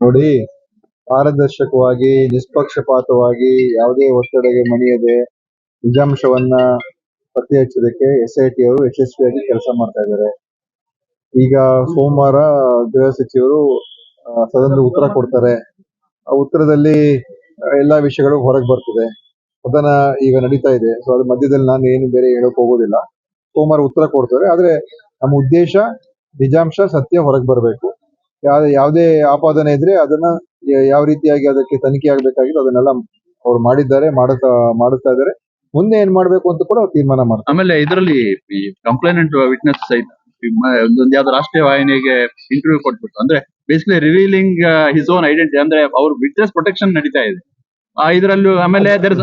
ನೋಡಿ, ಪಾರದರ್ಶಕವಾಗಿ, ನಿಷ್ಪಕ್ಷಪಾತವಾಗಿ ಯಾವುದೇ ಒತ್ತಡಗೆ ಮಣಿಯದೆ ನಿಜಾಂಶವನ್ನ ಪತ್ತೆ ಹಚ್ಚೋದಕ್ಕೆ ಎಸ್ ಐ ಟಿ ಅವರು ಯಶಸ್ವಿಯಾಗಿ ಕೆಲಸ ಮಾಡ್ತಾ ಇದ್ದಾರೆ. ಈಗ ಸೋಮವಾರ ಗೃಹ ಸಚಿವರು ಸದನದ ಉತ್ತರ ಕೊಡ್ತಾರೆ. ಆ ಉತ್ತರದಲ್ಲಿ ಎಲ್ಲಾ ವಿಷಯಗಳು ಹೊರಗೆ ಬರ್ತದೆ. ಸದನ ಈಗ ನಡೀತಾ ಇದೆ. ಸೊ ಅದ್ರ ಮಧ್ಯದಲ್ಲಿ ನಾನು ಏನು ಬೇರೆ ಹೇಳಕ್ ಹೋಗೋದಿಲ್ಲ. ಸೋಮವಾರ ಉತ್ತರ ಕೊಡ್ತಾರೆ. ಆದ್ರೆ ನಮ್ಮ ಉದ್ದೇಶ, ನಿಜಾಂಶ, ಸತ್ಯ ಹೊರಗೆ ಬರಬೇಕು. ಯಾವ ಯಾವುದೇ ಆಪಾದನೆ ಇದ್ರೆ ಅದನ್ನ ಯಾವ ರೀತಿಯಾಗಿ ಅದಕ್ಕೆ ತನಿಖೆ ಆಗ್ಬೇಕಾಗಿದೆ ಅದನ್ನೆಲ್ಲ ಅವ್ರು ಮಾಡಿದ್ದಾರೆ ಮಾಡುತ್ತಾ ಮಾಡುತ್ತಾ ಇದ್ದಾರೆ. ಮುಂದೆ ಏನ್ ಮಾಡ್ಬೇಕು ಅಂತ ಕೂಡ ಅವ್ರು ತೀರ್ಮಾನ ಮಾಡ್ತಾರೆ. ಆಮೇಲೆ ಇದರಲ್ಲಿ ಈ ಕಂಪ್ಲೇನೆಂಟ್ ವಿಟ್ನೆಸ್ ಸಹಿತ ಒಂದೊಂದು ಯಾವ್ದು ರಾಷ್ಟ್ರೀಯ ವಾಹಿನಿಗೆ ಇಂಟರ್ವ್ಯೂ ಕೊಟ್ಬಿಟ್ಟು ಅಂದ್ರೆ basically revealing his own identity ಅಂದ್ರೆ ಅವ್ರ ವಿಟ್ನೆಸ್ ಪ್ರೊಟೆಕ್ಷನ್ ನಡೀತಾ ಇದೆ. ಇದರಲ್ಲೂ ಆಮೇಲೆ there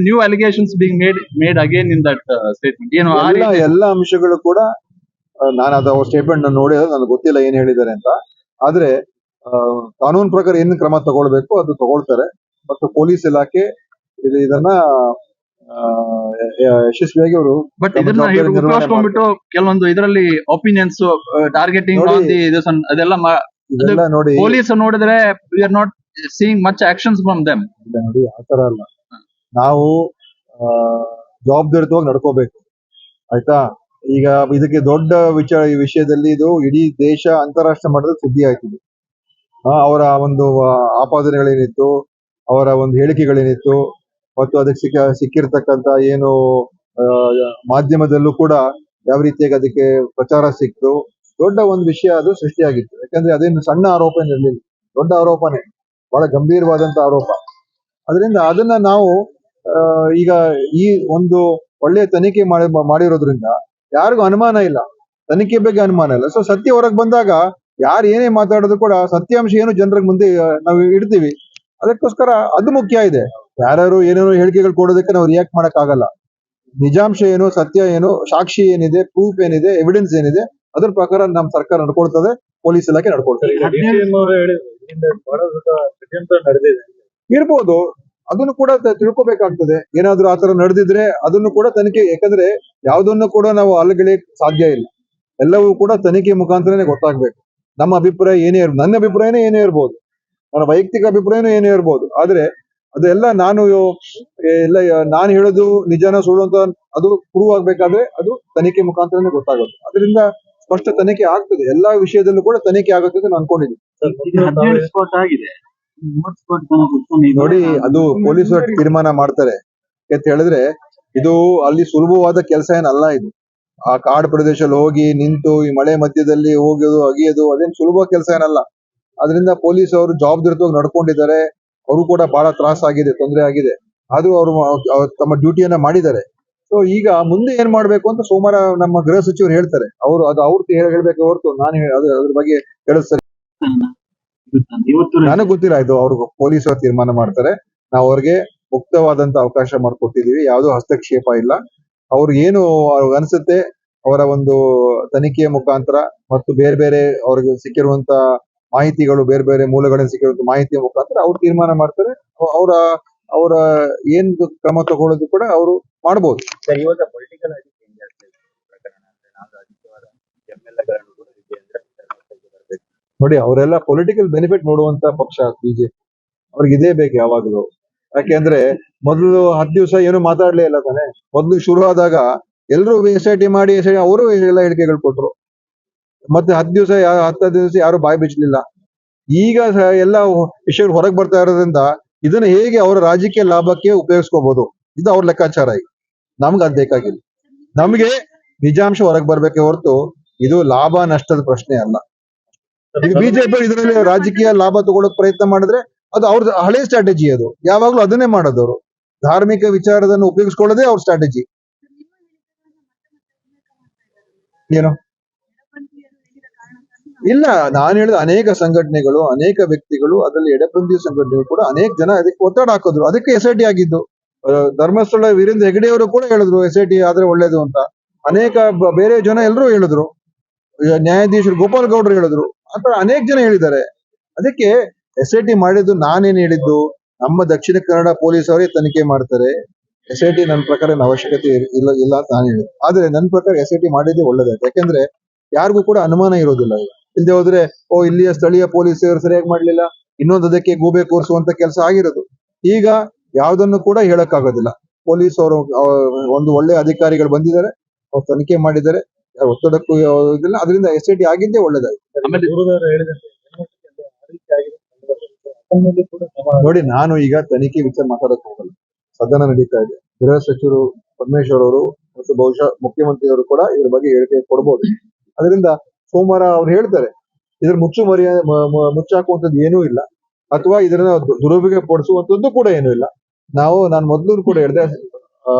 new allegations being made made again in that statement ಏನು ಎಲ್ಲ ಎಲ್ಲ ಅಂಶಗಳು ಕೂಡ ನಾನು ಅದು ಅವ್ರ ಸ್ಟೇಟ್ಮೆಂಟ್ ನೋಡಿ ನನಗೆ ಗೊತ್ತಿಲ್ಲ ಏನ್ ಹೇಳಿದ್ದಾರೆ ಅಂತ. ಆದ್ರೆ ಆ, ಕಾನೂನು ಪ್ರಕಾರ ಏನ್ ಕ್ರಮ ತಗೊಳ್ಬೇಕು ಅದು ತಗೊಳ್ತಾರೆ. ಮತ್ತು ಪೊಲೀಸ್ ಇಲಾಖೆ ಇದು ಇದನ್ನ ಆ, ಯಶಸ್ವಿಯಾಗಿ ಅವರು ಬಟ್ ಇದನ್ನ ಉಪಯೋಗಿಸ್ಕೊಂಡ್ಬಿಟ್ಟು ಕೆಲವೊಂದು ಇದರಲ್ಲಿ ಒಪಿನಿಯನ್ಸ್ ಟಾರ್ಗೆಟಿಂಗ್ ಅದೆಲ್ಲ ಇದೆಲ್ಲ ನೋಡಿ ಪೊಲೀಸ್ ನೋಡಿದ್ರೆ we are not seeing much actions from them ಇಲ್ಲ ನೋಡಿ ಆತರ ಅಲ್ಲ. ನಾವು ಆ, ಜವಾಬ್ದಾರಿತವಾಗಿ ನಡ್ಕೋಬೇಕು. ಆಯ್ತಾ? ಈಗ ಇದಕ್ಕೆ ದೊಡ್ಡ ವಿಚಾರ ಈ ವಿಷಯದಲ್ಲಿ ಇದು ಇಡೀ ದೇಶ ಅಂತಾರಾಷ್ಟ್ರೀಯ ಮಟ್ಟದಲ್ಲಿ ಸುದ್ದಿ ಆಯ್ತಿದೆ ಅವರ ಒಂದು ಆಪಾದನೆಗಳೇನಿತ್ತು, ಅವರ ಒಂದು ಹೇಳಿಕೆಗಳೇನಿತ್ತು, ಮತ್ತು ಅದಕ್ಕೆ ಸಿಕ್ಕ ಸಿಕ್ಕಿರ್ತಕ್ಕಂತ ಏನು ಮಾಧ್ಯಮದಲ್ಲೂ ಕೂಡ ಯಾವ ರೀತಿಯಾಗಿ ಅದಕ್ಕೆ ಪ್ರಚಾರ ಸಿಕ್ತು. ದೊಡ್ಡ ಒಂದು ವಿಷಯ ಅದು ಸೃಷ್ಟಿಯಾಗಿತ್ತು. ಯಾಕಂದ್ರೆ ಅದೇನು ಸಣ್ಣ ಆರೋಪ ಏನಿರಲಿಲ್ಲ ದೊಡ್ಡ ಆರೋಪನೇ. ಬಹಳ ಗಂಭೀರವಾದಂತ ಆರೋಪ. ಅದರಿಂದ ಅದನ್ನ ನಾವು ಈಗ ಈ ಒಂದು ಒಳ್ಳೆಯ ತನಿಖೆ ಮಾಡಿ, ಮಾಡಿರೋದ್ರಿಂದ ಯಾರಿಗೂ ಅನುಮಾನ ಇಲ್ಲ. ತನಿಖೆ ಬಗ್ಗೆ ಅನುಮಾನ ಇಲ್ಲ. ಸೊ ಸತ್ಯ ಹೊರಗೆ ಬಂದಾಗ ಯಾರು ಏನೇ ಮಾತಾಡೋದು ಕೂಡ ಸತ್ಯಾಂಶ ಏನು ಜನರ ಮುಂದೆ ನಾವು ಇಡ್ತೀವಿ. ಅದಕ್ಕೋಸ್ಕರ ಅದು ಮುಖ್ಯ ಇದೆ. ಯಾರ್ಯಾರು ಏನೇನೋ ಹೇಳಿಕೆಗಳು ಕೊಡೋದಕ್ಕೆ ನಾವು ರಿಯಾಕ್ಟ್ ಮಾಡಕ್ ಆಗಲ್ಲ ನಿಜಾಂಶ ಏನು ಸತ್ಯ ಏನು ಸಾಕ್ಷಿ ಏನಿದೆ ಪ್ರೂಫ್ ಏನಿದೆ ಎವಿಡೆನ್ಸ್ ಏನಿದೆ ಅದ್ರ ಪ್ರಕಾರ ನಮ್ಮ ಸರ್ಕಾರ ನಡ್ಕೊಳ್ತದೆ ಪೊಲೀಸ್ ಇಲಾಖೆ ದೊಡ್ಡ ಇರ್ಬೋದು. ಅದನ್ನು ಕೂಡ ತಿಳ್ಕೋಬೇಕಾಗ್ತದೆ. ಏನಾದ್ರೂ ಆತರ ನಡೆದಿದ್ರೆ ಅದನ್ನು ಕೂಡ ತನಿಖೆ ಯಾಕಂದ್ರೆ ಯಾವುದನ್ನು ಕೂಡ ನಾವು ಅಲ್ಲಗಳಿಕ್ ಸಾಧ್ಯ ಇಲ್ಲ. ಎಲ್ಲವೂ ಕೂಡ ತನಿಖೆ ಮುಖಾಂತರನೇ ಗೊತ್ತಾಗ್ಬೇಕು. ನಮ್ಮ ಅಭಿಪ್ರಾಯ ಏನೇ ಇರ್ಬೋದು ನನ್ನ ಅಭಿಪ್ರಾಯನೇ ಏನೇ ಇರ್ಬೋದು. ನನ್ನ ವೈಯಕ್ತಿಕ ಅಭಿಪ್ರಾಯನೂ ಏನೇ ಇರ್ಬೋದು. ಆದ್ರೆ ಅದೆಲ್ಲ ನಾನು ಎಲ್ಲ ನಾನು ಹೇಳೋದು ನಿಜನ ಸುಳ್ಳು ಅಂತ ಅದು ಪ್ರೂವ್ ಆಗ್ಬೇಕಾದ್ರೆ ಅದು ತನಿಖೆ ಮುಖಾಂತರನೇ ಗೊತ್ತಾಗುತ್ತೆ. ಅದರಿಂದ ಸ್ಪಷ್ಟ ತನಿಖೆ ಆಗ್ತದೆ. ಎಲ್ಲಾ ವಿಷಯದಲ್ಲೂ ಕೂಡ ತನಿಖೆ ಆಗುತ್ತೆ ಅಂತ ನಾನು ಅನ್ಕೊಂಡಿದ್ದೀನಿ. ನೋಡಿ, ಅದು ಪೊಲೀಸರು ತೀರ್ಮಾನ ಮಾಡ್ತಾರೆ. ಅಂತ ಹೇಳಿದ್ರೆ, ಇದು ಅಲ್ಲಿ ಸುಲಭವಾದ ಕೆಲಸ ಏನಲ್ಲ ಇದು. ಆ ಕಾಡ್ ಪ್ರದೇಶದಲ್ಲಿ ಹೋಗಿ ನಿಂತು, ಈ ಮಳೆ ಮಧ್ಯದಲ್ಲಿ ಹೋಗೋದು ಅಗಿಯೋದು, ಅದೇನು ಸುಲಭ ಕೆಲಸ ಏನಲ್ಲ. ಅದರಿಂದ ಪೊಲೀಸ್ ಅವರು ಜವಾಬ್ದಾರಿತವಾಗಿ ನಡ್ಕೊಂಡಿದ್ದಾರೆ. ಅವರು ಕೂಡ ಬಹಳ ತ್ರಾಸ ಆಗಿದೆ, ತೊಂದರೆ ಆಗಿದೆ. ಆದ್ರೂ ಅವರು ತಮ್ಮ ಡ್ಯೂಟಿಯನ್ನ ಮಾಡಿದ್ದಾರೆ. ಸೊ ಈಗ ಮುಂದೆ ಏನ್ ಮಾಡ್ಬೇಕು ಅಂತ ಸೋಮವಾರ ನಮ್ಮ ಗೃಹ ಸಚಿವರು ಹೇಳ್ತಾರೆ. ಅವರು, ಅದು ಅವ್ರು ಹೇಳ್ಬೇಕು ಹೊರತು, ನಾನು ಅದ್ರ ಬಗ್ಗೆ ಇವತ್ತು ನನಗೆ ಗೊತ್ತಿಲ್ಲ ಇದು ಅವ್ರಿಗೆ ಪೊಲೀಸ್ ಅವ್ರು ತೀರ್ಮಾನ ಮಾಡ್ತಾರೆ. ನಾವು ಅವ್ರಿಗೆ ಮುಕ್ತವಾದಂತ ಅವಕಾಶ ಮಾಡ್ಕೊಟ್ಟಿದೀವಿ ಯಾವುದೋ ಹಸ್ತಕ್ಷೇಪ ಇಲ್ಲ. ಅವ್ರಿಗೆ ಏನು ಅವ್ರಿಗೆ ಅನ್ಸುತ್ತೆ ಅವರ ಒಂದು ತನಿಖೆಯ ಮುಖಾಂತರ ಮತ್ತು ಬೇರೆ ಬೇರೆ ಅವ್ರಿಗೆ ಸಿಕ್ಕಿರುವಂತ ಮಾಹಿತಿಗಳು ಬೇರೆ ಬೇರೆ ಮೂಲಗಳಿಂದ ಸಿಕ್ಕಿರುವಂತ ಮಾಹಿತಿಯ ಮುಖಾಂತರ ಅವ್ರು ತೀರ್ಮಾನ ಮಾಡ್ತಾರೆ. ಅವ- ಅವರ ಅವರ ಏನ್ ಕ್ರಮ ತಗೊಳ್ಳೋದು ಕೂಡ ಅವರು ಮಾಡ್ಬೋದು. ನೋಡಿ, ಅವರೆಲ್ಲ ಪೊಲಿಟಿಕಲ್ ಬೆನಿಫಿಟ್ ನೋಡುವಂತ ಪಕ್ಷ ಬಿಜೆಪಿ. ಅವ್ರಿಗೆ ಇದೇ ಬೇಕು ಯಾವಾಗಲೂ. ಯಾಕೆಂದ್ರೆ ಮೊದಲು ಹತ್ತು ದಿವಸ ಏನು ಮಾತಾಡ್ಲೇ ಇಲ್ಲ ತಾನೆ. ಮೊದಲು ಶುರು ಆದಾಗ ಎಲ್ಲರೂ ಎಸ್ ಐ ಟಿ ಮಾಡಿ ಎಸ್ ಐ ಅವರು ಎಲ್ಲ ಹೇಳಿಕೆಗಳು ಕೊಟ್ರು. ಮತ್ತೆ ಹತ್ತು ದಿವಸ ಹತ್ತು ದಿವಸ ಯಾರು ಬಾಯಿ ಬಿಚ್ಚಲಿಲ್ಲ. ಈಗ ಎಲ್ಲ ವಿಷಯಗಳು ಹೊರಗೆ ಬರ್ತಾ ಇರೋದ್ರಿಂದ ಇದನ್ನ ಹೇಗೆ ಅವರ ರಾಜಕೀಯ ಲಾಭಕ್ಕೆ ಉಪಯೋಗಿಸ್ಕೋಬಹುದು ಇದು ಅವ್ರ ಲೆಕ್ಕಾಚಾರ ಈಗ. ನಮ್ಗೆ ಅದು ಬೇಕಾಗಿಲ್ಲ. ನಮಗೆ ನಿಜಾಂಶ ಹೊರಗೆ ಬರ್ಬೇಕೆ ಹೊರತು ಇದು ಲಾಭ ನಷ್ಟದ ಪ್ರಶ್ನೆ ಅಲ್ಲ. ಈಗ ಬಿಜೆಪಿ ಇದರಲ್ಲಿ ರಾಜಕೀಯ ಲಾಭ ತಗೊಳಕ್ ಪ್ರಯತ್ನ ಮಾಡಿದ್ರೆ ಅದು ಅವ್ರ ಹಳೆ ಸ್ಟ್ರಾಟಜಿ ಅದು. ಯಾವಾಗ್ಲೂ ಅದನ್ನೇ ಮಾಡೋದು ಅವರು ಧಾರ್ಮಿಕ ವಿಚಾರದನ್ನು ಉಪಯೋಗಿಸ್ಕೊಳ್ಳೋದೇ ಅವ್ರ ಸ್ಟ್ರಾಟಜಿ ಏನು? ಇಲ್ಲ ನಾನು ಹೇಳಿದ ಅನೇಕ ಸಂಘಟನೆಗಳು ಅನೇಕ ವ್ಯಕ್ತಿಗಳು ಅದರಲ್ಲಿ ಎಡಪಂಥಿ ಸಂಘಟನೆಗಳು ಕೂಡ ಅನೇಕ ಜನ ಅದಕ್ಕೆ ಒತ್ತಡ ಹಾಕಿದ್ರು. ಅದಕ್ಕೆ ಎಸ್ ಐ ಟಿ ಆಗಿದ್ದು. ಧರ್ಮಸ್ಥಳ ವೀರೇಂದ್ರ ಹೆಗಡೆ ಅವರು ಕೂಡ ಹೇಳಿದ್ರು ಎಸ್ ಐ ಟಿ ಆದ್ರೆ ಒಳ್ಳೇದು ಅಂತ. ಅನೇಕ ಬೇರೆ ಜನ ಎಲ್ಲರೂ ಹೇಳಿದ್ರು. ನ್ಯಾಯಾಧೀಶರು ಗೋಪಾಲ್ ಗೌಡ್ರು ಹೇಳಿದ್ರು. ಆತರ ಅನೇಕ ಜನ ಹೇಳಿದ್ದಾರೆ. ಅದಕ್ಕೆ ಎಸ್ ಐ ಟಿ ಮಾಡಿದ್ದು ನಾನೇನ್ ಹೇಳಿದ್ದು? ನಮ್ಮ ದಕ್ಷಿಣ ಕನ್ನಡ ಪೊಲೀಸ್ ಅವರೇ ತನಿಖೆ ಮಾಡ್ತಾರೆ. ಎಸ್ ಐ ಟಿ ನನ್ನ ಪ್ರಕಾರ ಅವಶ್ಯಕತೆ ಇಲ್ಲ ಇಲ್ಲ ಅಂತ ನಾನು ಹೇಳಿದ್ದು. ಆದ್ರೆ ನನ್ನ ಪ್ರಕಾರ ಎಸ್ ಐ ಟಿ ಮಾಡಿದ್ದೇ ಒಳ್ಳೇದಾಯ್ತು ಯಾಕಂದ್ರೆ ಯಾರಿಗೂ ಕೂಡ ಅನುಮಾನ ಇರೋದಿಲ್ಲ ಇಲ್ಲದೆ ಹೋದ್ರೆ, ಓ, ಇಲ್ಲಿಯ ಸ್ಥಳೀಯ ಪೊಲೀಸರು ಸರಿಯಾಗಿ ಮಾಡ್ಲಿಲ್ಲ ಅದಕ್ಕೆ ಗೂಬೆ ಕೂರಿಸುವಂತ ಕೆಲಸ ಆಗಿರೋದು. ಈಗ ಯಾವ್ದನ್ನು ಕೂಡ ಹೇಳಕ್ಕಾಗೋದಿಲ್ಲ. ಪೊಲೀಸ್ ಅವರು ಒಂದು ಒಳ್ಳೆ ಅಧಿಕಾರಿಗಳು ಬಂದಿದ್ದಾರೆ, ಅವ್ರು ತನಿಖೆ ಮಾಡಿದ್ದಾರೆ. ಒತ್ತಡಕ್ಕೂ ಇದಿಲ್ಲ. ಅದರಿಂದ ಎಸ್ ಐ ಟಿ ಆಗಿದ್ದೇ ಒಳ್ಳೇದಾಯ್ತು. ನೋಡಿ ನಾನು ಈಗ ತನಿಖೆ ವಿಚಾರ ಮಾತಾಡಕ್ ಹೋಗಲ್ಲ. ಸದನ ನಡೀತಾ ಇದೆ. ಗೃಹ ಸಚಿವರು ಪರಮೇಶ್ವರ್ ಅವರು ಮತ್ತು ಬಹುಶಃ ಮುಖ್ಯಮಂತ್ರಿಯವರು ಕೂಡ ಇದ್ರ ಬಗ್ಗೆ ಹೇಳಿಕೆ ಕೊಡಬಹುದು ಅದರಿಂದ ಸೋಮವಾರ ಅವ್ರು ಹೇಳ್ತಾರೆ ಇದ್ರ ಮುಚ್ಚು ಮರಿಯ ಮ- ಮ- ಮುಚ್ಚಾಕುವಂಥದ್ದು ಏನೂ ಇಲ್ಲ. ಅಥವಾ ಇದನ್ನ ದುರುಪಯೋಗ ಪಡಿಸುವಂತದ್ದು ಕೂಡ ಏನೂ ಇಲ್ಲ. ನಾವು ನಾನು ಮೊದಲು ಕೂಡ ಹೇಳಿದೆ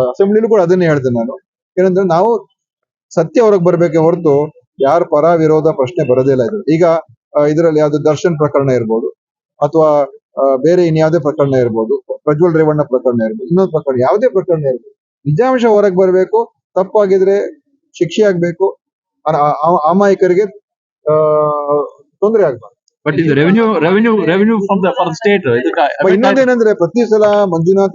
ಅಸೆಂಬ್ಲಿಲೂ ಕೂಡ ಅದನ್ನೇ ಹೇಳ್ತೇನೆ ನಾನು. ಏನಂದ್ರೆ ನಾವು ಸತ್ಯ ಹೊರಗೆ ಬರ್ಬೇಕೆ ಹೊರತು ಯಾರ ಪರ ವಿರೋಧ ಪ್ರಶ್ನೆ ಬರೋದೇ ಇಲ್ಲ ಇದು. ಈಗ ಇದರಲ್ಲಿ ಯಾವ್ದು ದರ್ಶನ್ ಪ್ರಕರಣ ಇರ್ಬೋದು ಅಥವಾ ಬೇರೆ ಇನ್ಯಾವುದೇ ಪ್ರಕರಣ ಇರ್ಬೋದು ಪ್ರಜ್ವಲ್ ರೇವಣ್ಣ ಪ್ರಕರಣ ಇರ್ಬೋದು ಇನ್ನೊಂದು ಪ್ರಕರಣ ಯಾವುದೇ ಪ್ರಕರಣ ಇರ್ಬೋದು. ನಿಜಾಂಶ ಹೊರಗೆ ಬರಬೇಕು ತಪ್ಪಾಗಿದ್ರೆ ಶಿಕ್ಷೆ ಆಗ್ಬೇಕು ಅಮಾಯಕರಿಗೆ ತೊಂದರೆ ಆಗ್ಬಾರ್ದು. ಬಟ್ ಇದು revenue revenue revenue from the for state ಇದಕ್ಕೆ ಬಟ್ ಇನ್ನೊಂದೇನಂದ್ರೆ ಪ್ರತಿ ಸಲ ಮಂಜುನಾಥ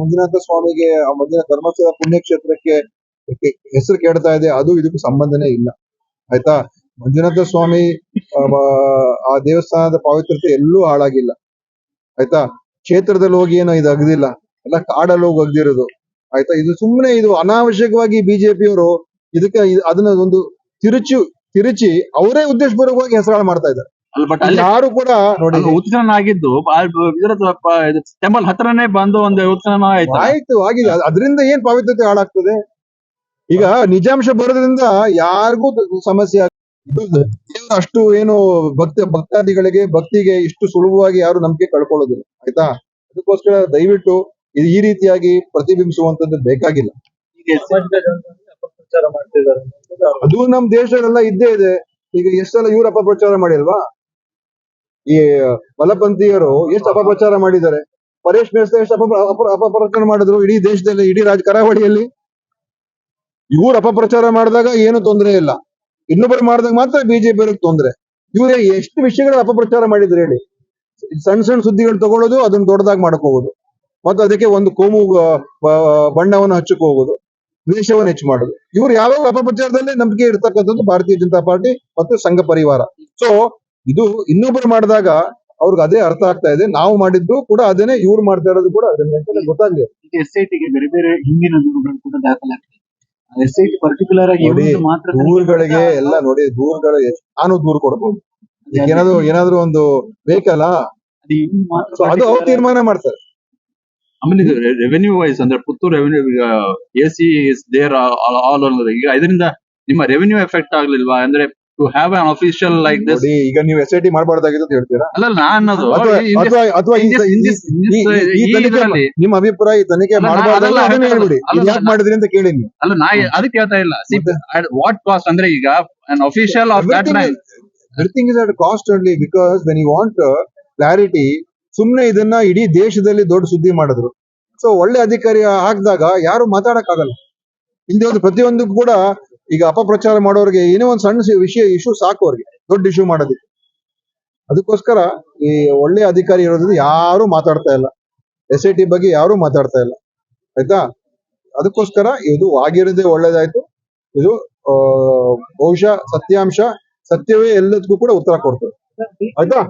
ಮಂಜುನಾಥ ಸ್ವಾಮಿಗೆ ಮಂಜುನಾಥ ಧರ್ಮಸ್ಥಳ ಪುಣ್ಯಕ್ಷೇತ್ರಕ್ಕೆ ಹೆಸರು ಕೇಳ್ತಾ ಇದೆ ಅದು ಇದಕ್ಕೂ ಸಂಬಂಧನೇ ಇಲ್ಲ. ಆಯ್ತಾ? ಮಂಜುನಾಥ ಸ್ವಾಮಿ ಆ, ದೇವಸ್ಥಾನದ ಪಾವಿತ್ರತೆ ಎಲ್ಲೂ ಹಾಳಾಗಿಲ್ಲ. ಆಯ್ತಾ? ಕ್ಷೇತ್ರದಲ್ಲಿ ಹೋಗಿ ಏನೋ ಇದು ಅಗದಿಲ್ಲ ಎಲ್ಲ ಕಾಡಲ್ಲಿ ಹೋಗಿ ಅಗ್ದಿರೋದು ಆಯ್ತಾ? ಇದು ಸುಮ್ಮನೆ ಇದು ಅನಾವಶ್ಯಕವಾಗಿ ಬಿಜೆಪಿಯವರು ಇದಕ್ಕೆ ಇದ್- ಅದನ್ನ ಒಂದು ತಿರುಚಿ ತಿರುಚಿ ಅವರೇ ಉದ್ದೇಶಪೂರ್ವಕವಾಗಿ ಹೆಸರಾಳು ಮಾಡ್ತಾ ಇದ್ದಾರೆ. ಅಲ್ಲ ಬಟ್ ಅಲ್ಲಿ ಯಾರು ಕೂಡ ನೋಡಿ ಅಲ್ಲಿ ಉತ್ಖನನ ಆಗಿದ್ದು ಇದರ ಟೆಂಪಲ್ ಹತ್ರನೇ ಬಂದು ಒಂದು ಉತ್ಖನನ ಆಯ್ತು? ಆಯ್ತು ಆಗಿದೆ ಅದರಿಂದ ಏನ್ ಪಾವಿತ್ರತೆ ಹಾಳಾಗ್ತದೆ? ಈಗ ನಿಜಾಂಶ ಬರೋದ್ರಿಂದ ಯಾರಿಗೂ ಸಮಸ್ಯೆ ಅಷ್ಟು ಏನು ಭಕ್ತ ಭಕ್ತಾದಿಗಳಿಗೆ ಭಕ್ತಿಗೆ ಇಷ್ಟು ಸುಲಭವಾಗಿ ಯಾರು ನಂಬಿಕೆ ಕಳ್ಕೊಳ್ಳೋದಿಲ್ಲ ಆಯ್ತಾ? ಅದಕ್ಕೋಸ್ಕರ ದಯವಿಟ್ಟು ಇದು ಈ ರೀತಿಯಾಗಿ ಪ್ರತಿಬಿಂಬಿಸುವಂತದ್ದು ಬೇಕಾಗಿಲ್ಲ. ಅದು ನಮ್ ದೇಶದಲ್ಲ ಇದ್ದೇ ಇದೆ. ಈಗ ಎಷ್ಟೆಲ್ಲ ಇವ್ರು ಅಪಪ್ರಚಾರ ಮಾಡಿಲ್ವಾ? ಈ ಬಲಪಂಥೀಯರು ಎಷ್ಟು ಅಪಪ್ರಚಾರ ಮಾಡಿದ್ದಾರೆ? ಪರೇಶ್ ಮೇಸ್ತ ಎಷ್ಟು ಅಪ ಅಪ- ಅಪಪ್ರಚಾರ ಮಾಡಿದ್ರು? ಇಡೀ ದೇಶದಲ್ಲಿ ಇಡೀ ರಾಜ ಕರಾವಳಿಯಲ್ಲಿ? ಇವ್ರು ಅಪಪ್ರಚಾರ ಮಾಡಿದಾಗ ಏನು ತೊಂದರೆ ಇಲ್ಲ. ಇನ್ನೊಬ್ಬರು ಮಾಡಿದಾಗ ಮಾತ್ರ ಬಿಜೆಪಿ ತೊಂದರೆ. ಇವ್ರು ಎಷ್ಟು ವಿಷಯಗಳ ಅಪಪ್ರಚಾರ ಮಾಡಿದ್ರು ಹೇಳಿ. ಸಣ್ಣ ಸಣ್ಣ ಸುದ್ದಿಗಳು ತಗೊಳ್ಳೋದು ಅದನ್ನ ದೊಡ್ಡದಾಗಿ ಮಾಡ್ಕೋಬಹುದು ಮತ್ತು ಅದಕ್ಕೆ ಒಂದು ಕೋಮು ಬಣ್ಣವನ್ನು ಹಚ್ಚಕ್ ಹೋಗೋದು, ದ್ವೇಷವನ್ನು ಹೆಚ್ಚು ಮಾಡೋದು. ಇವರು ಯಾವಾಗ ಅಪಪ್ರಚಾರದಲ್ಲಿ ನಂಬಿಕೆ ಇರ್ತಕ್ಕಂಥದ್ದು ಭಾರತೀಯ ಜನತಾ ಪಾರ್ಟಿ ಮತ್ತು ಸಂಘ ಪರಿವಾರ. ಸೊ ಇದು ಇನ್ನೊಬ್ಬರು ಮಾಡಿದಾಗ ಅವ್ರಿಗೆ ಅದೇ ಅರ್ಥ ಆಗ್ತಾ ಇದೆ. ನಾವು ಮಾಡಿದ್ದು ಕೂಡ ಅದೇನೆ, ಇವ್ರು ಮಾಡ್ತಾ ಇರೋದು ಕೂಡ ಅದನ್ನೇ ಗೊತ್ತಾಗಲಿ ಗೊತ್ತಾಗ್ಲಿ ಎಸ್ ಐ ಟಿಗೆ ಬೇರೆ ಬೇರೆ ಹಿಂದಿನ ದೂರುಗಳು ಕೂಡ ದಾಖಲಾಗ್ತದೆ. ಎಸ್ ಐ ಟಿ ಪರ್ಟಿಕ್ಯುಲರ್ ಆಗಿ ನೋಡಿ, ಇವ್ರದ್ದು ಮಾತ್ರ ದೂರುಗಳಿಗೆ ಎಲ್ಲ ನೋಡಿ ದೂರುಗಳು ಎಷ್ಟು ನಾನು ದೂರ್ ಕೊಡ್ಬೋದು. ಈಗ ಏನಾದ್ರು ಏನಾದ್ರು ಒಂದು ಬೇಕಲ್ಲ? ಅದು ಇವ್ರು ಮಾತ್ರ ಸೊ ಅದು ಅವ್ರು particular ತೀರ್ಮಾನ ಮಾಡ್ತಾರೆ. ಆಮೇಲೆ ಇದು ರೆವೆನ್ಯೂ ವೈಸ್ ಅಂದ್ರೆ ಪುತ್ತೂರು ರೆವೆನ್ಯೂ ಈಗ A C is there all over ಈಗ ಇದರಿಂದ ನಿಮ್ಮ ರೆವೆನ್ಯೂ ಎಫೆಕ್ಟ್ ಆಗ್ಲಿಲ್ವಾ? ಅಂದ್ರೆ to have an official like this ನೋಡಿ ಈಗ ನೀವು ಎಸ್ ಐ ಟಿ ಮಾಡಬಾರ್ದಾಗಿದೆ ಅಂತ ಹೇಳ್ತೀರಾ? ಅಲ್ಲ ನಾನು ಅನ್ನೋದು ಅಥವಾ in this- ಅಥವಾ ಅಥವಾ ಈ- in this- in ಈ- this- in this- ಈ- ಈ ಈ ತನಿಖೆ ಇದ್ರಲ್ಲಿ ನಿಮ್ಮ ಅಭಿಪ್ರಾಯ ಈ ತನಿಖೆ ಅಲ್ಲ, ಮಾಡಬಾರ್ದಲ್ಲ ಅದಲ್ಲ ಅದನ್ನ ಹೇಳ್ತಾ ಹೇಳ್ಬಿಡಿ. ಅಲ್ಲ, ಯಾಕೆ ನಾ- ಮಾಡಿದ್ರಿ ಅಂತ ಕೇಳಿ ನೀವು. ಅಲ್ಲ ನಾ ಅದಕ್ಕೆ ಹೇಳ್ತಾ ಇಲ್ಲ. ವಾಟ್ ಕಾಸ್ಟ್ ಅಂದ್ರೆ ಈಗ an official of that Everything everything is at cost cost because because you want clarity ಸುಮ್ನೆ ಇದನ್ನ ಇಡೀ ದೇಶದಲ್ಲಿ ದೊಡ್ಡ ಸುದ್ದಿ ಮಾಡಿದ್ರು. ಸೊ ಒಳ್ಳೆ ಅಧಿಕಾರಿ ಹಾಕಿದಾಗ ಯಾರು ಮಾತಾಡಕ್ಕಾಗಲ್ಲ. ಇಲ್ಲದೆ ಒಂದು ಪ್ರತಿಯೊಂದಕ್ಕೂ ಕೂಡ ಈಗ ಅಪಪ್ರಚಾರ ಮಾಡೋರಿಗೆ ಏನೋ ಒಂದು ಸಣ್ಣ ವಿಷಯ ಇಶ್ಯೂ ಸಾಕು ಅವ್ರಿಗೆ. ದೊಡ್ಡ ಇಶ್ಯೂ ಮಾಡೋದಿಕ್ಕೆ. ಅದಕ್ಕೋಸ್ಕರ ಈ ಒಳ್ಳೆ ಅಧಿಕಾರಿ ಇರೋದ್ರಿಂದ ಯಾರು ಮಾತಾಡ್ತಾ ಇಲ್ಲ. ಎಸ್ ಐ ಟಿ ಬಗ್ಗೆ ಯಾರು ಮಾತಾಡ್ತಾ ಇಲ್ಲ. ಆಯ್ತಾ? ಅದಕ್ಕೋಸ್ಕರ ಇದು ಆಗಿರೋದೇ ಒಳ್ಳೇದಾಯ್ತು. ಇದು ಬಹುಶಃ ಸತ್ಯಾಂಶ ಸತ್ಯವೇ ಎಲ್ಲದಕ್ಕೂ ಕೂಡ ಉತ್ತರ ಕೊಡ್ತದೆ. ಆಯ್ತಾ?